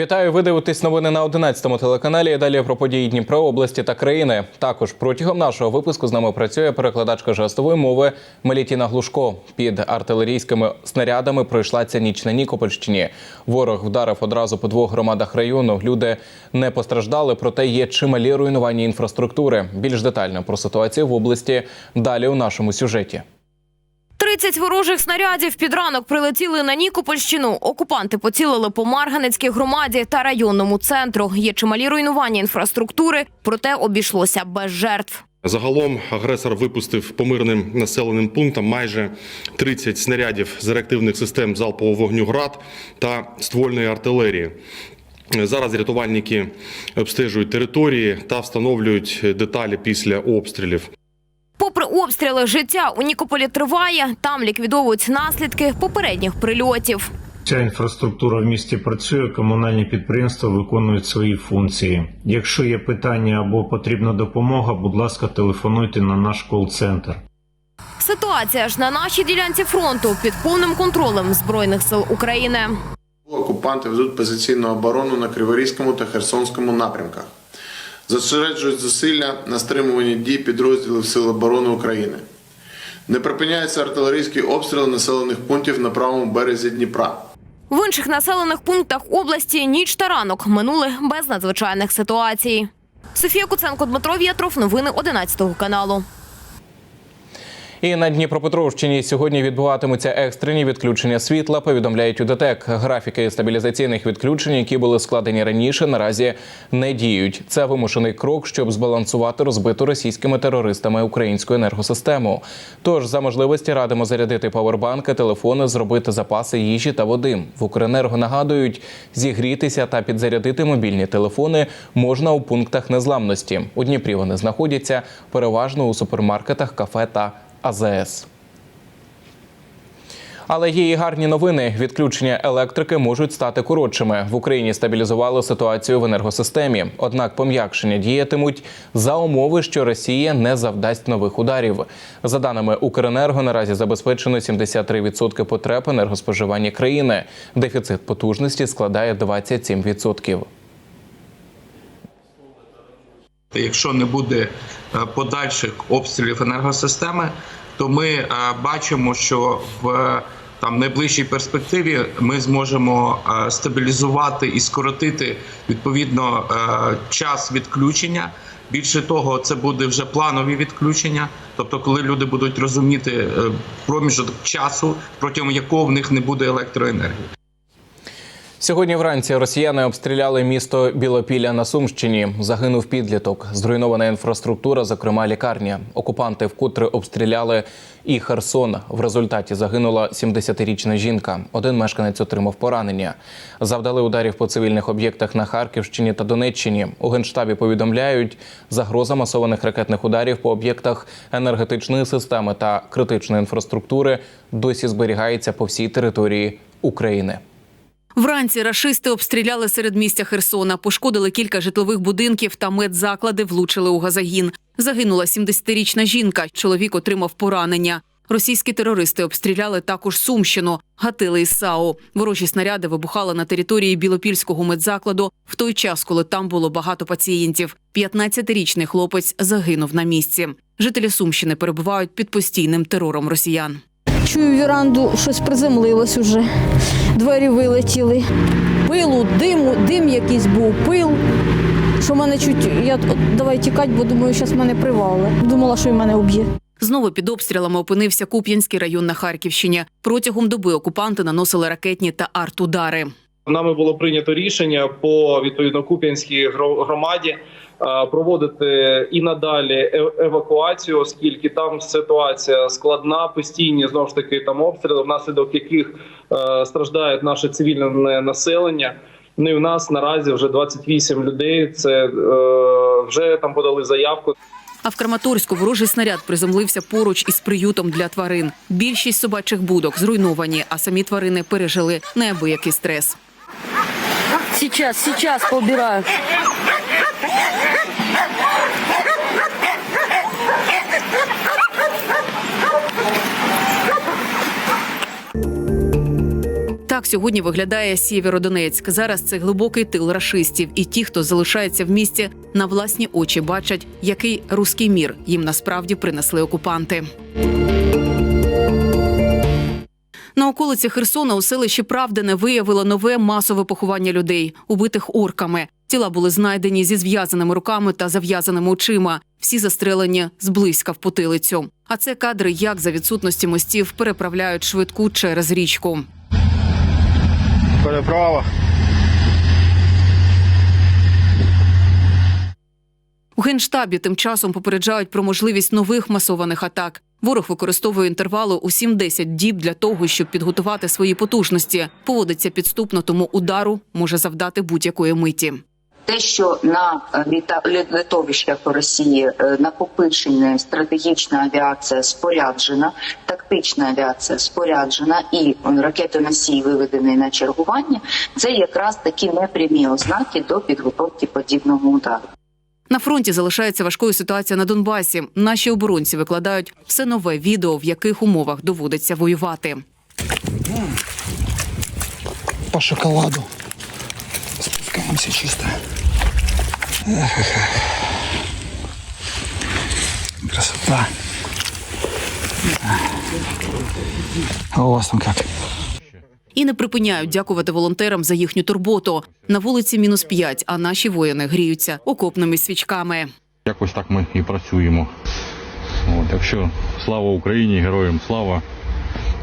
Вітаю, ви дивитесь новини на 11-му телеканалі. Далі про події Дніпро, області та країни. Також протягом нашого випуску з нами працює перекладачка жестової мови Мелітіна Глушко. Під артилерійськими снарядами пройшла ця ніч на Нікопольщині. Ворог вдарив одразу по двох громадах району. Люди не постраждали, проте є чималі руйнування інфраструктури. Більш детально про ситуацію в області далі у нашому сюжеті. 30 ворожих снарядів під ранок прилетіли на Нікопольщину. Окупанти поцілили по Марганецькій громаді та районному центру. Є чималі руйнування інфраструктури, проте обійшлося без жертв. Загалом агресор випустив по мирним населеним пунктам майже 30 снарядів з реактивних систем залпового вогню ГРАД та ствольної артилерії. Зараз рятувальники обстежують території та встановлюють деталі після обстрілів. Попри обстріли, життя у Нікополі триває. Там ліквідовують наслідки попередніх прильотів. Ця інфраструктура в місті працює, комунальні підприємства виконують свої функції. Якщо є питання або потрібна допомога, будь ласка, телефонуйте на наш кол-центр. Ситуація ж на нашій ділянці фронту під повним контролем збройних сил України. Окупанти ведуть позиційну оборону на Криворізькому та Херсонському напрямках. Зосереджують зусилля на стримуванні дій підрозділів Сил оборони України. Не припиняються артилерійські обстріли населених пунктів на правому березі Дніпра. В інших населених пунктах області ніч та ранок минули без надзвичайних ситуацій. Софія Куценко, Дмитро В'ятров. Новини 11 каналу. І на Дніпропетровщині сьогодні відбуватимуться екстрені відключення світла. Повідомляють у ДТЕК. Графіки стабілізаційних відключень, які були складені раніше, наразі не діють. Це вимушений крок, щоб збалансувати розбиту російськими терористами українську енергосистему. Тож за можливості радимо зарядити павербанки, телефони, зробити запаси їжі та води. В Укренерго нагадують, зігрітися та підзарядити мобільні телефони можна у пунктах незламності. У Дніпрі вони знаходяться переважно у супермаркетах, кафе та АЗС. Але є і гарні новини. Відключення електрики можуть стати коротшими. В Україні стабілізували ситуацію в енергосистемі. Однак пом'якшення діятимуть за умови, що Росія не завдасть нових ударів. За даними Укренерго, наразі забезпечено 73% потреб енергоспоживання країни. Дефіцит потужності складає 27%. Якщо не буде е, подальших обстрілів енергосистеми, то ми е, бачимо, що в е, там найближчій перспективі ми зможемо стабілізувати і скоротити відповідно час відключення. Більше того, це буде вже планові відключення, тобто, коли люди будуть розуміти проміжок часу, протягом якого в них не буде електроенергії. Сьогодні вранці росіяни обстріляли місто Білопілля на Сумщині. Загинув підліток. Зруйнована інфраструктура, зокрема лікарня. Окупанти вкотре обстріляли і Херсон. В результаті загинула 70-річна жінка. Один мешканець отримав поранення. Завдали ударів по цивільних об'єктах на Харківщині та Донеччині. У генштабі повідомляють, загроза масованих ракетних ударів по об'єктах енергетичної системи та критичної інфраструктури досі зберігається по всій території України. Вранці рашисти обстріляли середмістя Херсона, пошкодили кілька житлових будинків та медзаклади влучили у газогін. Загинула 70-річна жінка. Чоловік отримав поранення. Російські терористи обстріляли також Сумщину, гатили із САУ. Ворожі снаряди вибухали на території Білопільського медзакладу в той час, коли там було багато пацієнтів. 15-річний хлопець загинув на місці. Жителі Сумщини перебувають під постійним терором росіян. Чую віранду, щось приземлилось уже. Двері вилетіли. Пилу, диму, дим якийсь був, пил. Що мене чуть. Я от, давай тікати, бо думаю, зараз мене привали. Думала, що й мене уб'є. Знову під обстрілами опинився Куп'янський район на Харківщині. Протягом доби окупанти наносили ракетні та артудари. Нами було прийнято рішення по відповідно Куп'янській громаді проводити і надалі е- евакуацію, оскільки там ситуація складна, постійні знову ж таки там обстріли, внаслідок яких е, страждає наше цивільне населення. Ну і в нас наразі вже 28 людей. Це е, вже там подали заявку. А в Краматорську ворожий снаряд приземлився поруч із приютом для тварин. Більшість собачих будок зруйновані, а самі тварини пережили неабиякий стрес. Сейчас, сейчас поубираю. Так сьогодні виглядає Сєвєродонецьк. Зараз це глибокий тил рашистів, і ті, хто залишається в місті, на власні очі бачать, який руський мір їм насправді принесли окупанти. На околиці Херсона у селищі Правдине виявило нове масове поховання людей, убитих орками. Тіла були знайдені зі зв'язаними руками та зав'язаними очима. Всі застрелені зблизька в потилицю. А це кадри, як за відсутності мостів переправляють швидку через річку. Переправа. У генштабі тим часом попереджають про можливість нових масованих атак. Ворог використовує інтервали у 7-10 діб для того, щоб підготувати свої потужності. Поводиться підступно, тому удару може завдати будь-якої миті. Те, що на е, літа- лі- Росії е, накопичена стратегічна авіація споряджена, тактична авіація споряджена і он, ракетоносій виведений на чергування, це якраз такі непрямі ознаки до підготовки подібного удару. На фронті залишається важкою ситуація на Донбасі. Наші оборонці викладають все нове відео, в яких умовах доводиться воювати. По шоколаду. Спускаемся чисто. Эх, эх, эх. Красота. А у вас там как? І не припиняють дякувати волонтерам за їхню турботу. На вулиці мінус 5, а наші воїни гріються окопними свічками. Якось так ми і працюємо. От, так що слава Україні, героям слава.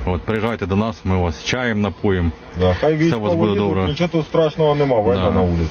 От, приїжджайте до нас, ми вас чаєм напоїмо. Да, хай Все у вас буде добре. Нічого тут страшного нема, війна Да. на вулиці.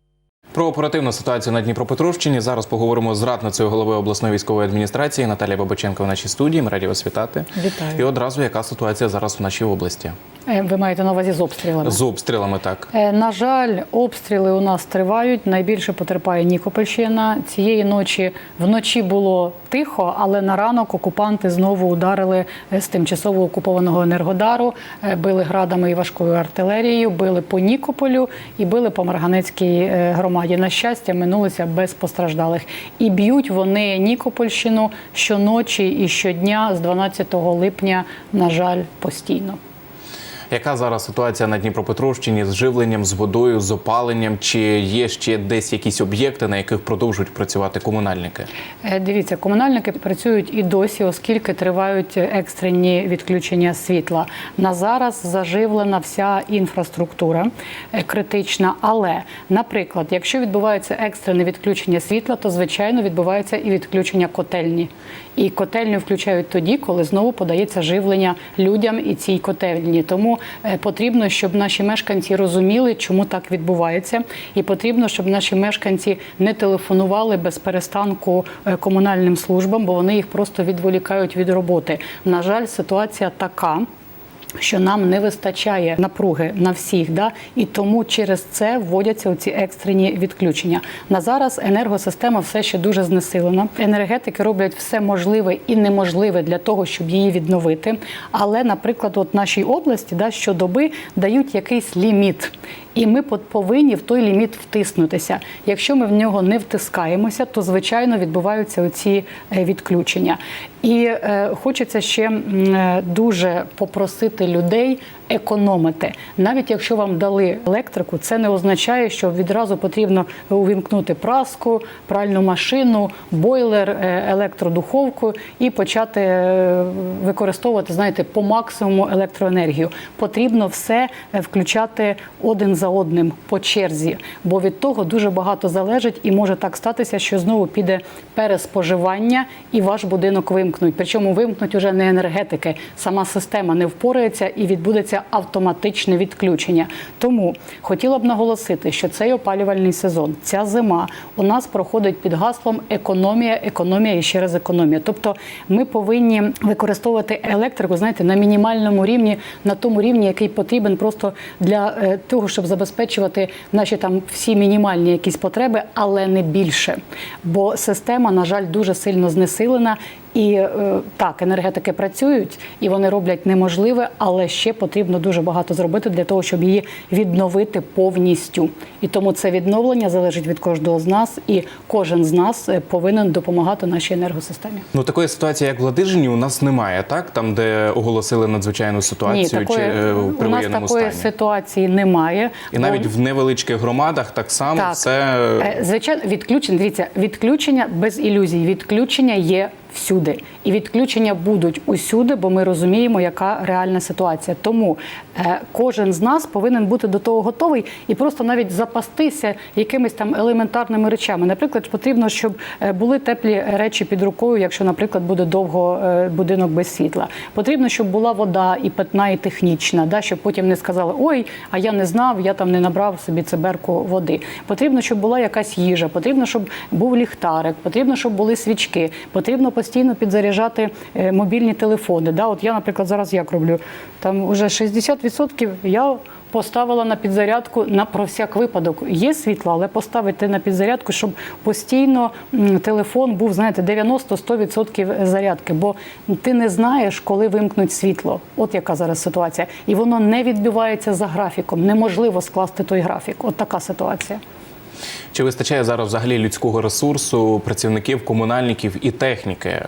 Про оперативну ситуацію на Дніпропетровщині зараз поговоримо з радницею голови обласної військової адміністрації Наталія Бабаченко в нашій студії. Ми раді вас вітати. Вітаю. І одразу яка ситуація зараз в нашій області Е, Ви маєте на увазі з обстрілами? з обстрілами? Так Е, На жаль, обстріли у нас тривають. Найбільше потерпає Нікопольщина. Цієї ночі вночі було тихо, але на ранок окупанти знову ударили е, з тимчасово окупованого енергодару, били градами і важкою артилерією, били по Нікополю і били по Марганецькій е, громаді. На щастя, минулися без постраждалих. І б'ють вони Нікопольщину щоночі і щодня з 12 липня, на жаль, постійно. Яка зараз ситуація на Дніпропетровщині з живленням, з водою, з опаленням? Чи є ще десь якісь об'єкти, на яких продовжують працювати комунальники? Е, Дивіться, комунальники працюють і досі, оскільки тривають екстрені відключення світла. На зараз заживлена вся інфраструктура е, критична. Але, наприклад, якщо відбувається екстрене відключення світла, то звичайно відбувається і відключення котельні. І котельню включають тоді, коли знову подається живлення людям і цій котельні. Тому е, потрібно, щоб наші мешканці розуміли, чому так відбувається, і потрібно, щоб наші мешканці не телефонували без перестанку е, комунальним службам, бо вони їх просто відволікають від роботи. На жаль, ситуація така. Що нам не вистачає напруги на всіх, да і тому через це вводяться ці екстрені відключення. На зараз енергосистема все ще дуже знесилена. Енергетики роблять все можливе і неможливе для того, щоб її відновити. Але, наприклад, от нашій області да, щодоби дають якийсь ліміт. І ми повинні в той ліміт втиснутися. Якщо ми в нього не втискаємося, то звичайно відбуваються оці е, відключення. І е, хочеться ще е, дуже попросити людей економити. Навіть якщо вам дали електрику, це не означає, що відразу потрібно увімкнути праску, пральну машину, бойлер, е, електродуховку і почати е, використовувати, знаєте, по максимуму електроенергію. Потрібно все е, включати один за одним по черзі, бо від того дуже багато залежить, і може так статися, що знову піде переспоживання, і ваш будинок вимкнуть. Причому вимкнуть уже не енергетики, сама система не впорається і відбудеться автоматичне відключення. Тому хотіла б наголосити, що цей опалювальний сезон, ця зима у нас проходить під гаслом економія, економія і ще раз економія. Тобто ми повинні використовувати електрику, знаєте, на мінімальному рівні, на тому рівні, який потрібен просто для е, того, щоб забезпечувати наші там всі мінімальні якісь потреби, але не більше. Бо система, на жаль, дуже сильно знесилена. І е, так, енергетики працюють і вони роблять неможливе, але ще потрібно дуже багато зробити для того, щоб її відновити повністю. І тому це відновлення залежить від кожного з нас, і кожен з нас е, повинен допомагати нашій енергосистемі. Ну такої ситуації, як в Ладижині, у нас немає, так? Там, де оголосили надзвичайну ситуацію Ні, такої, чи е, при у нас такої стані. ситуації немає. І навіть в невеличких громадах так само Так. все Е, Звичайно, відключення. Дивіться, відключення без ілюзій. Відключення є всюди, і відключення будуть усюди, бо ми розуміємо, яка реальна ситуація. Тому е, кожен з нас повинен бути до того готовий і просто навіть запастися якимись там елементарними речами. Наприклад, потрібно, щоб е, були теплі речі під рукою, якщо, наприклад, буде довго е, будинок без світла. Потрібно, щоб була вода і питна, і технічна, да, щоб потім не сказали Ой, а я не знав, я там не набрав собі циберку води. Потрібно, щоб була якась їжа, потрібно, щоб був ліхтарик, потрібно, щоб були свічки, потрібно постійно підзаряджати е, мобільні телефони. Да, от я, наприклад, зараз як роблю там уже 60% я. Поставила на підзарядку на про всяк випадок. Є світло, але поставити на підзарядку, щоб постійно телефон був, знаєте, 90-100% зарядки. Бо ти не знаєш, коли вимкнуть світло. От яка зараз ситуація. І воно не відбивається за графіком. Неможливо скласти той графік. От така ситуація. Чи вистачає зараз взагалі людського ресурсу, працівників, комунальників і техніки?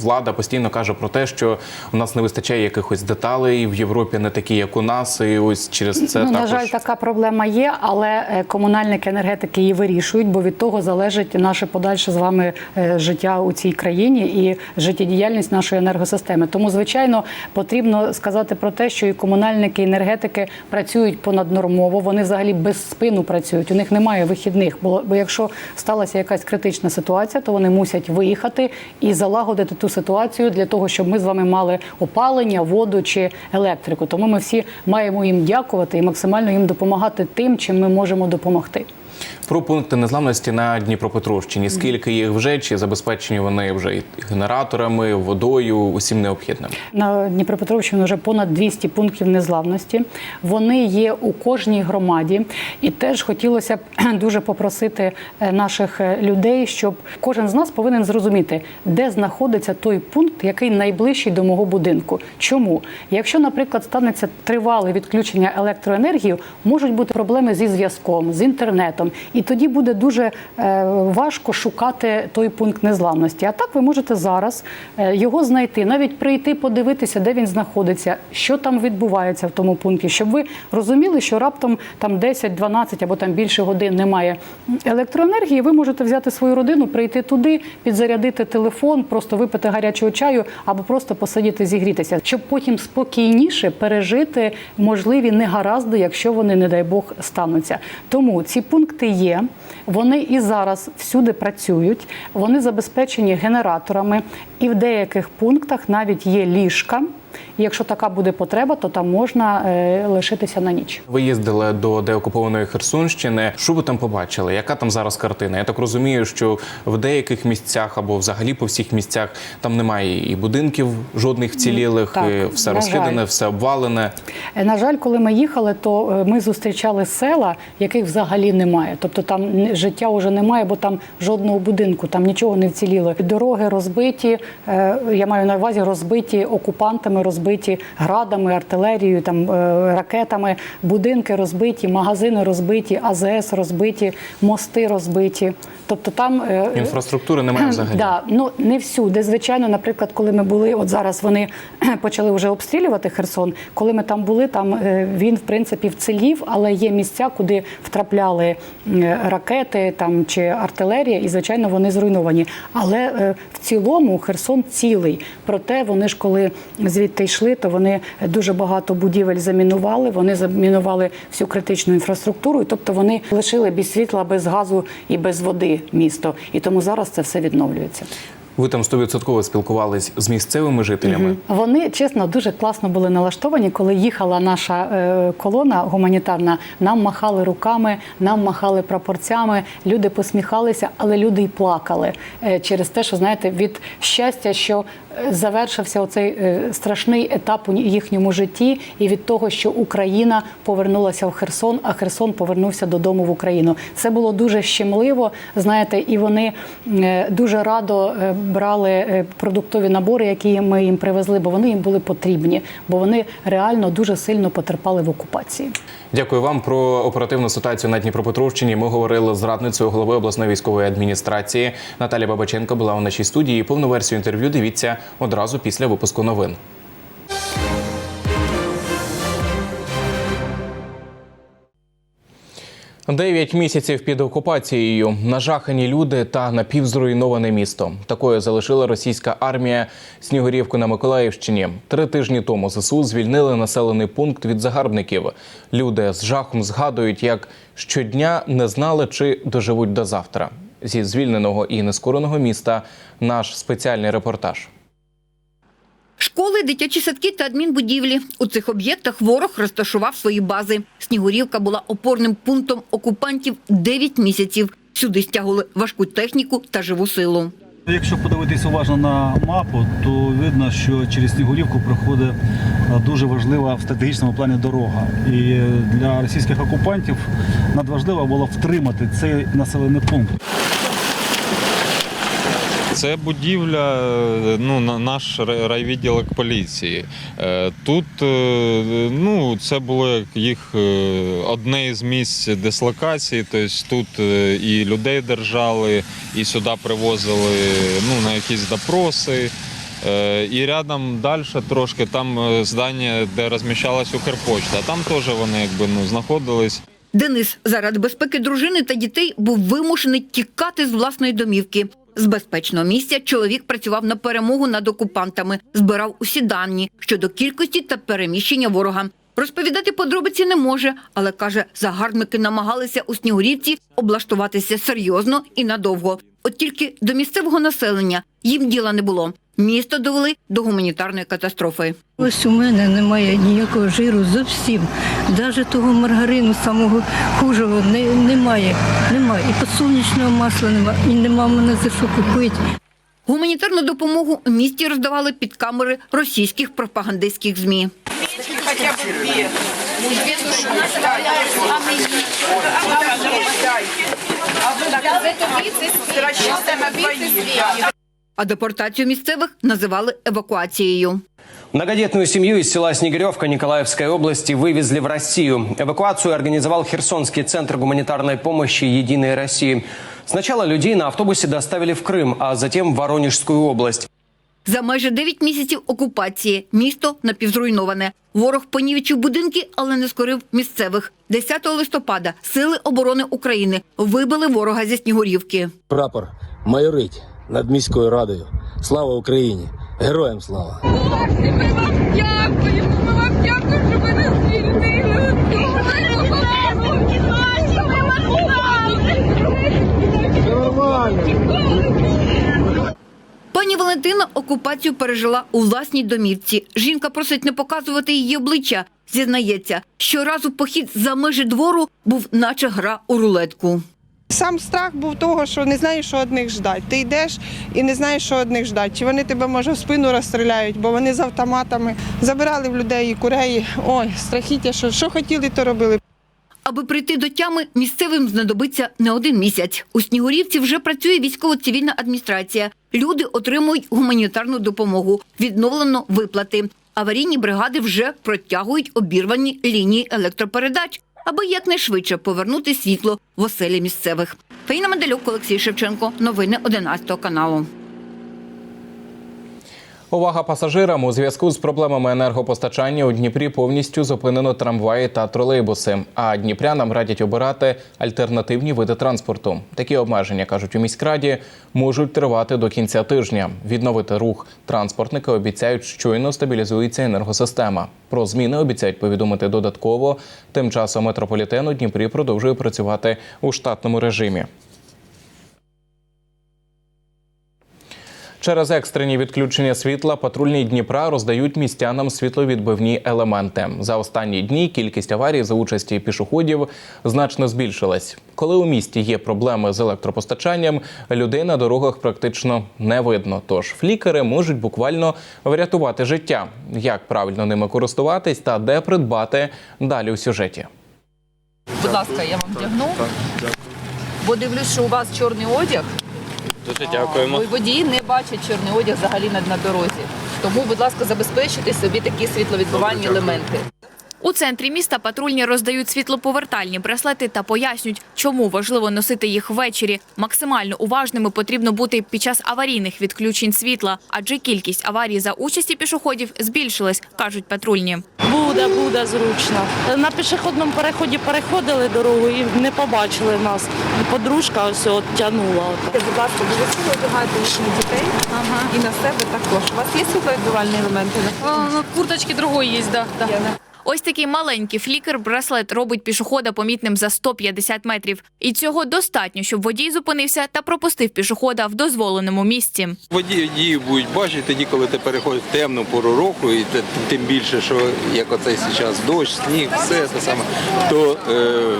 Влада постійно каже про те, що у нас не вистачає якихось деталей в Європі, не такі, як у нас, і ось через це ну, також на жаль, така проблема є, але е, комунальники енергетики її вирішують, бо від того залежить наше подальше з вами е, життя у цій країні і життєдіяльність нашої енергосистеми. Тому, звичайно, потрібно сказати про те, що і комунальники, і енергетики працюють понаднормово. Вони взагалі без спину працюють. У них немає вихідних. Бо, бо якщо сталася якась критична ситуація, то вони мусять виїхати і залагодити ту ситуацію для того, щоб ми з вами мали опалення, воду чи електрику. Тому ми всі маємо їм дякувати і максимально їм допомагати тим, чим ми можемо допомогти. Про пункти незламності на Дніпропетровщині. Скільки їх вже чи забезпечені вони вже і генераторами, водою, усім необхідним? На Дніпропетровщині вже понад 200 пунктів незламності. Вони є у кожній громаді, і теж хотілося б дуже попросити е, наших е, людей, щоб кожен з нас повинен зрозуміти, де знаходиться той пункт, який найближчий до мого будинку. Чому? Якщо, наприклад, станеться тривале відключення електроенергії, можуть бути проблеми зі зв'язком, з інтернетом, і тоді буде дуже е, важко шукати той пункт незламності. А так ви можете зараз е, його знайти, навіть прийти, подивитися, де він знаходиться, що там відбувається в тому пункті, щоб ви розуміли, що раптом там 10, 12 або там більше годин немає електроенергії. Ви можете взяти свою родину, прийти туди, підзарядити телефон, просто випити гарячого чаю або просто посидіти зігрітися, щоб потім спокійніше пережити можливі негаразди, якщо вони, не дай Бог, стануться. Тому ці пункти є. Вони і зараз всюди працюють. Вони забезпечені генераторами, і в деяких пунктах навіть є ліжка. І якщо така буде потреба, то там можна е, лишитися на ніч. Ви їздили до деокупованої Херсонщини. Що ви там побачили? Яка там зараз картина? Я так розумію, що в деяких місцях або взагалі по всіх місцях там немає і будинків жодних вцілілих, Так, і все жаль. все обвалене. Е, На жаль, коли ми їхали, то е, ми зустрічали села, яких взагалі немає. Тобто там життя вже немає, бо там жодного будинку, там нічого не вціліло. Дороги розбиті. Я маю на увазі розбиті окупантами, розбиті градами, артилерією, там е, ракетами. Будинки розбиті, магазини розбиті, АЗС розбиті, мости розбиті. Тобто там е, Інфраструктури немає взагалі. Да, ну не всюди. Звичайно, наприклад, коли ми були, от зараз вони почали вже обстрілювати Херсон. Коли ми там були, там е, він в принципі вцілів, але є місця, куди втрапляли е, ракети там чи артилерія, і звичайно вони зруйновані. Але е, в цілому Херсон цілий. Проте вони ж коли звідти йшли, то вони дуже багато будівель замінували. Вони замінували всю критичну інфраструктуру, і тобто вони лишили без світла, без газу і без води місто. І тому зараз це все відновлюється. Ви там стовідсотково спілкувались з місцевими жителями. Вони чесно дуже класно були налаштовані. Коли їхала наша е, колона гуманітарна, нам махали руками, нам махали прапорцями. Люди посміхалися, але люди й плакали е, через те, що знаєте, від щастя, що завершився оцей е, страшний етап у їхньому житті, і від того, що Україна повернулася в Херсон, а Херсон повернувся додому в Україну. Це було дуже щемливо. Знаєте, і вони е, дуже радо е, брали продуктові набори, які ми їм привезли, бо вони їм були потрібні, бо вони реально дуже сильно потерпали в окупації. Дякую вам про оперативну ситуацію на Дніпропетровщині. Ми говорили з радницею голови обласної військової адміністрації Наталя Бабаченко. Була у нашій студії. Повну версію інтерв'ю дивіться одразу після випуску новин. Дев'ять місяців під окупацією, нажахані люди та напівзруйноване місто. Такою залишила російська армія Снігурівку на Миколаївщині. Три тижні тому ЗСУ звільнили населений пункт від загарбників. Люди з жахом згадують, як щодня не знали, чи доживуть до завтра. Зі звільненого і нескореного міста наш спеціальний репортаж. Школи, дитячі садки та адмінбудівлі. У цих об'єктах ворог розташував свої бази. Снігурівка була опорним пунктом окупантів 9 місяців. Сюди стягували важку техніку та живу силу. Якщо подивитись уважно на мапу, то видно, що через Снігурівку проходить е, дуже важлива в стратегічному плані дорога. І для російських окупантів надважливо було втримати цей населений пункт. Це будівля, е, ну, на- наш рай- райвідділок поліції. Е, Тут е, ну, це було як їх одне із місць дислокації. Тобто тут і людей держали, і сюди привозили ну, на якісь допроси. І рядом далі трошки там здання, де розміщалась Укрпочта. Там теж вони якби ну, знаходились. Денис заради безпеки дружини та дітей був вимушений тікати з власної домівки. З безпечного місця чоловік працював на перемогу над окупантами, збирав усі дані щодо кількості та переміщення ворога. Розповідати подробиці не може, але каже, загарбники намагалися у Снігурівці облаштуватися серйозно і надовго. От тільки до місцевого населення їм діла не було. Місто довели до гуманітарної катастрофи. Ось у мене немає ніякого жиру зовсім. Навіть того маргарину самого хужого не, немає. Немає. І подсолнечного масла немає, і нема мене за що купити. Гуманітарну допомогу у місті роздавали під камери російських пропагандистських змі. хотя бы две. Две души А мы Так, это вице Рассчитано на двоих. А депортацію місцевих називали евакуацією. Многодетную семью из села Снегиревка Николаевской области вывезли в Россию. Эвакуацию организовал Херсонский центр гуманитарной помощи «Единой России». Сначала людей на автобусе доставили в Крым, а затем в Воронежскую область. За майже 9 місяців окупації місто напівзруйноване. Ворог понівечив будинки, але не скорив місцевих. 10 листопада Сили оборони України вибили ворога зі Снігурівки. Прапор майорить над міською радою. Слава Україні! Героям слава! Ми вам дякуємо, ми вам дякуємо, що ви нас звільнили. Валентина окупацію пережила у власній домівці. Жінка просить не показувати її обличчя. Зізнається, щоразу похід за межі двору був наче гра у рулетку. Сам страх був того, що не знаєш, що одних ждать. Ти йдеш і не знаєш, що одних ждать. Чи вони тебе, може, в спину розстріляють, бо вони з автоматами забирали в людей і курей. Ой, страхіття, що, що хотіли, то робили. Аби прийти до тями, місцевим знадобиться не один місяць. У Снігурівці вже працює військово-цивільна адміністрація. Люди отримують гуманітарну допомогу, відновлено виплати. Аварійні бригади вже протягують обірвані лінії електропередач, аби якнайшвидше повернути світло в оселі місцевих. Фаїна Медалюк, Олексій Шевченко. Новини 11 каналу. Увага пасажирам у зв'язку з проблемами енергопостачання у Дніпрі повністю зупинено трамваї та тролейбуси. А дніпрянам радять обирати альтернативні види транспорту. Такі обмеження кажуть у міськраді можуть тривати до кінця тижня. Відновити рух транспортники обіцяють, щойно стабілізується енергосистема. Про зміни обіцяють повідомити додатково. Тим часом метрополітен у Дніпрі продовжує працювати у штатному режимі. Через екстрені відключення світла патрульні Дніпра роздають містянам світловідбивні елементи. За останні дні кількість аварій за участі пішоходів значно збільшилась. Коли у місті є проблеми з електропостачанням, людей на дорогах практично не видно. Тож флікери можуть буквально врятувати життя. Як правильно ними користуватись та де придбати далі у сюжеті. Будь ласка, я вам вдягну. Бо дивлюсь, що у вас чорний одяг. Дуже дякуємо. Бо водії не бачать чорний одяг взагалі на, на дорозі. Тому, будь ласка, забезпечуйте собі такі світловідбувальні елементи. У центрі міста патрульні роздають світлоповертальні браслети та пояснюють, чому важливо носити їх ввечері. Максимально уважними потрібно бути під час аварійних відключень світла, адже кількість аварій за участі пішоходів збільшилась, кажуть патрульні. Буде, буде зручно. На пішохідному переході переходили дорогу і не побачили нас. Подружка ось от тягнула. Будь ласка, обов'язково одягайте їхніх дітей і на себе також. У вас є світловідбивальні елементи? Курточки другої є, да. Ось такий маленький флікер-браслет робить пішохода помітним за 150 метрів. І цього достатньо, щоб водій зупинився та пропустив пішохода в дозволеному місці. Водії будуть бачити тоді, коли ти переходиш в темну пору року, і тим більше, що як оцей зараз дощ, сніг, все те саме, то е,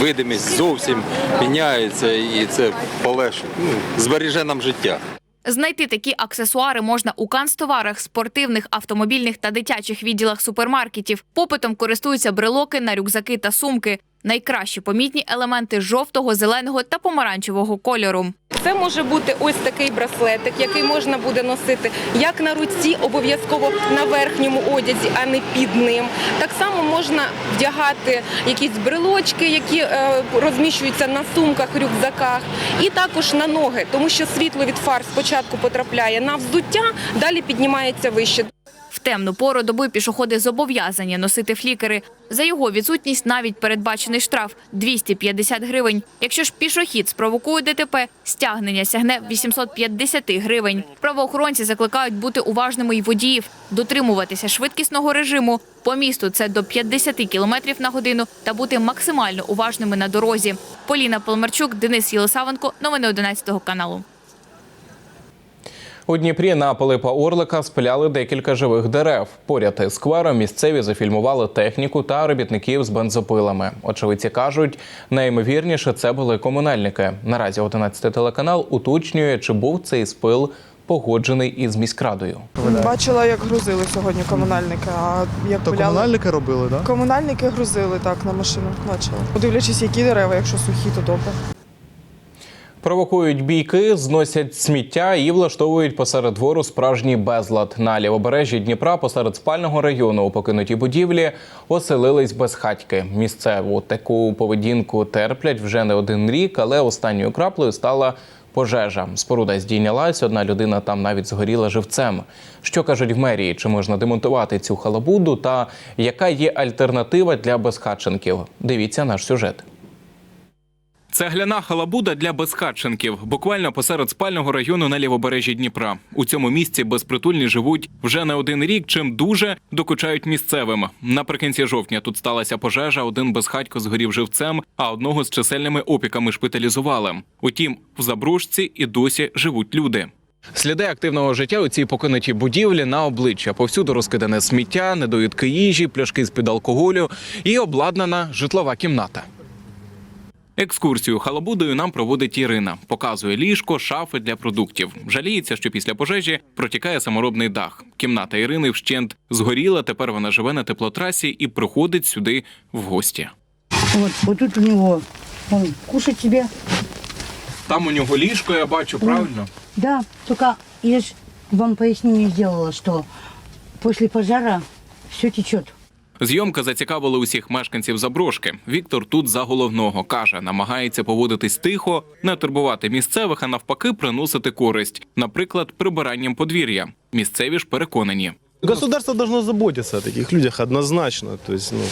видимість зовсім міняється і це полегшить, ну, збереже нам життя. Знайти такі аксесуари можна у канцтоварах, спортивних, автомобільних та дитячих відділах супермаркетів. Попитом користуються брелоки на рюкзаки та сумки. Найкращі помітні елементи жовтого, зеленого та помаранчевого кольору. Це може бути ось такий браслетик, який можна буде носити як на руці, обов'язково на верхньому одязі, а не під ним. Так само можна вдягати якісь брелочки, які е, розміщуються на сумках, рюкзаках, і також на ноги, тому що світло від фар спочатку потрапляє на взуття, далі піднімається вище. Темну пору доби пішоходи зобов'язані носити флікери. За його відсутність навіть передбачений штраф 250 гривень. Якщо ж пішохід спровокує ДТП, стягнення сягне 850 гривень. Правоохоронці закликають бути уважними й водіїв, дотримуватися швидкісного режиму. По місту це до 50 км на годину та бути максимально уважними на дорозі. Поліна Полмарчук, Денис Єлисавенко. Новини 11 каналу. У Дніпрі на Пилипа Орлика спиляли декілька живих дерев. Поряд із сквером місцеві зафільмували техніку та робітників з бензопилами. Очевидці кажуть, найімовірніше це були комунальники. Наразі 11 телеканал уточнює, чи був цей спил погоджений із міськрадою. Бачила, як грузили сьогодні комунальники. А як То пиляли? комунальники робили, так? Комунальники грузили так на машину. Бачила. Подивлячись, які дерева, якщо сухі, то добре. Провокують бійки, зносять сміття і влаштовують посеред двору справжній безлад. На лівобережжі Дніпра посеред спального району у покинутій будівлі оселились безхатьки. Місцеву таку поведінку терплять вже не один рік, але останньою краплею стала пожежа. Споруда здійнялась, одна людина там навіть згоріла живцем. Що кажуть в мерії? Чи можна демонтувати цю халабуду? Та яка є альтернатива для безхатченків? Дивіться наш сюжет. Цегляна халабуда для безхатченків, буквально посеред спального району на лівобережжі Дніпра. У цьому місці безпритульні живуть вже не один рік, чим дуже докучають місцевим. Наприкінці жовтня тут сталася пожежа. Один безхатько згорів живцем, а одного з чисельними опіками шпиталізували. Утім, в забружці і досі живуть люди. Сліди активного життя у цій покинутій будівлі на обличчя. Повсюду розкидане сміття, недоїдки їжі, пляшки з під алкоголю і обладнана житлова кімната. Екскурсію халабудою нам проводить Ірина. Показує ліжко, шафи для продуктів. Жаліється, що після пожежі протікає саморобний дах. Кімната Ірини вщент згоріла. Тепер вона живе на теплотрасі і приходить сюди в гості. Вот, вот тут у него, он кушать тебе. Там у нього ліжко, я бачу, правильно? Да, только я ж вам пояснение сделала, что после пожара все течет. Зйомка зацікавила усіх мешканців заброшки. Віктор тут за головного каже, намагається поводитись тихо, не турбувати місцевих, а навпаки, приносити користь, наприклад, прибиранням подвір'я. Місцеві ж переконані. Государство должно заботиться о таких людях однозначно. То есть, ну,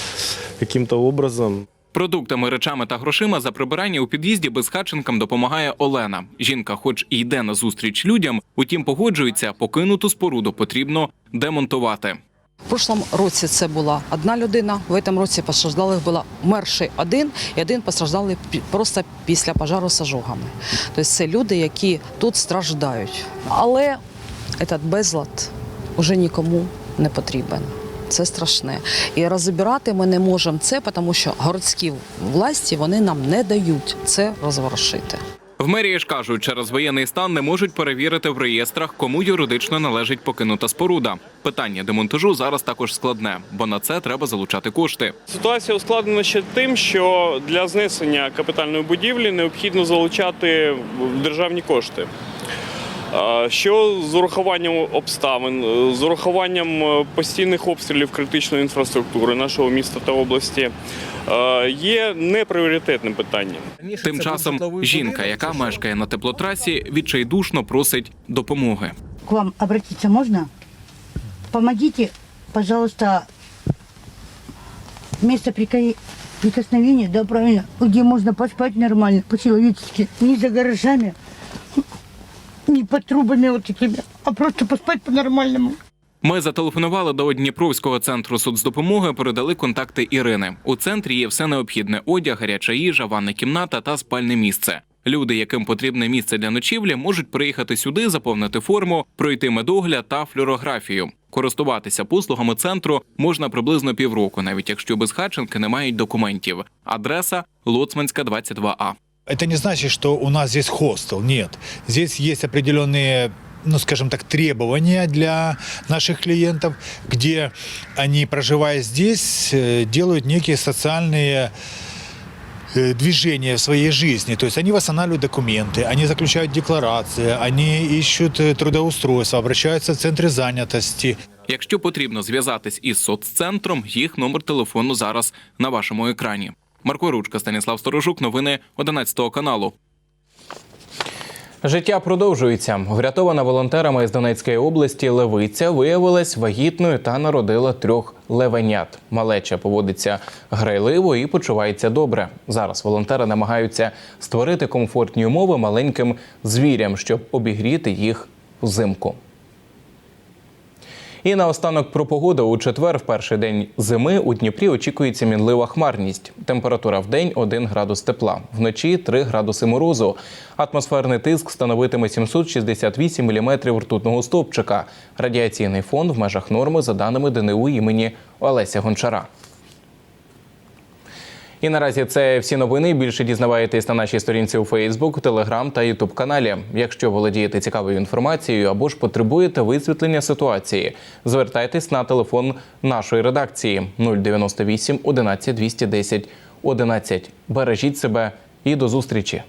каким-то образом Продуктами, речами та грошима за прибирання у під'їзді безхатченкам допомагає Олена. Жінка, хоч і йде на зустріч людям, утім погоджується, покинуту споруду потрібно демонтувати. В прошлому році це була одна людина, в цьому році постраждалих було вмерший один і один постраждалий просто після пожару з ожогами. Тобто це люди, які тут страждають. Але цей безлад вже нікому не потрібен. Це страшне. І розбирати ми не можемо це, тому що городські власті вони нам не дають це розворушити. В мерії ж кажуть, через воєнний стан не можуть перевірити в реєстрах, кому юридично належить покинута споруда. Питання демонтажу зараз також складне, бо на це треба залучати кошти. Ситуація ускладнена ще тим, що для знесення капітальної будівлі необхідно залучати державні кошти. Що з урахуванням обставин, з урахуванням е, постійних обстрілів критичної інфраструктури нашого міста та області є непріоритетним питанням. Тим часом жінка, яка мешкає на теплотрасі, відчайдушно просить допомоги. К вам обратиться можно? Помогите, пожалуйста, место прикосновения, да, правильно, где можно поспать нормально, по-человечески, не за гаражами, не под трубами вот такими, а просто поспать по-нормальному. Ми зателефонували до Дніпровського центру соцдопомоги, передали контакти Ірини. У центрі є все необхідне: одяг, гаряча їжа, ванна кімната та спальне місце. Люди, яким потрібне місце для ночівлі, можуть приїхати сюди, заповнити форму, пройти медогляд та флюорографію. Користуватися послугами центру можна приблизно півроку, навіть якщо безхатченки не мають документів. Адреса Лоцманська, 22А. Это не значит, что у нас здесь хостел. Нет. Здесь есть определенные ну, скажем так, требования для наших клиентов, где они, проживая здесь, э, делают некие социальные э, движения в своей жизни. То есть они восстанавливают документы, они заключают декларации, они ищут э, трудоустройство, обращаются в центры занятости. Якщо потрібно зв'язатись із соццентром, їх номер телефону зараз на вашому екрані. Марко Ручка, Станіслав Сторожук, новини 11 каналу. Життя продовжується. Врятована волонтерами з Донецької області Левиця виявилась вагітною та народила трьох левенят. Малеча поводиться грайливо і почувається добре. Зараз волонтери намагаються створити комфортні умови маленьким звірям, щоб обігріти їх взимку. І наостанок про погоду у четвер, в перший день зими, у Дніпрі очікується мінлива хмарність. Температура в день 1 градус тепла, вночі 3 градуси морозу. Атмосферний тиск становитиме 768 міліметрів ртутного стовпчика. Радіаційний фон в межах норми за даними ДНУ імені Олеся Гончара. І наразі це всі новини. Більше дізнаваєтесь на нашій сторінці у Фейсбук, Телеграм та Ютуб каналі. Якщо володієте цікавою інформацією або ж потребуєте висвітлення ситуації, звертайтесь на телефон нашої редакції 098 11 210 11. Бережіть себе і до зустрічі.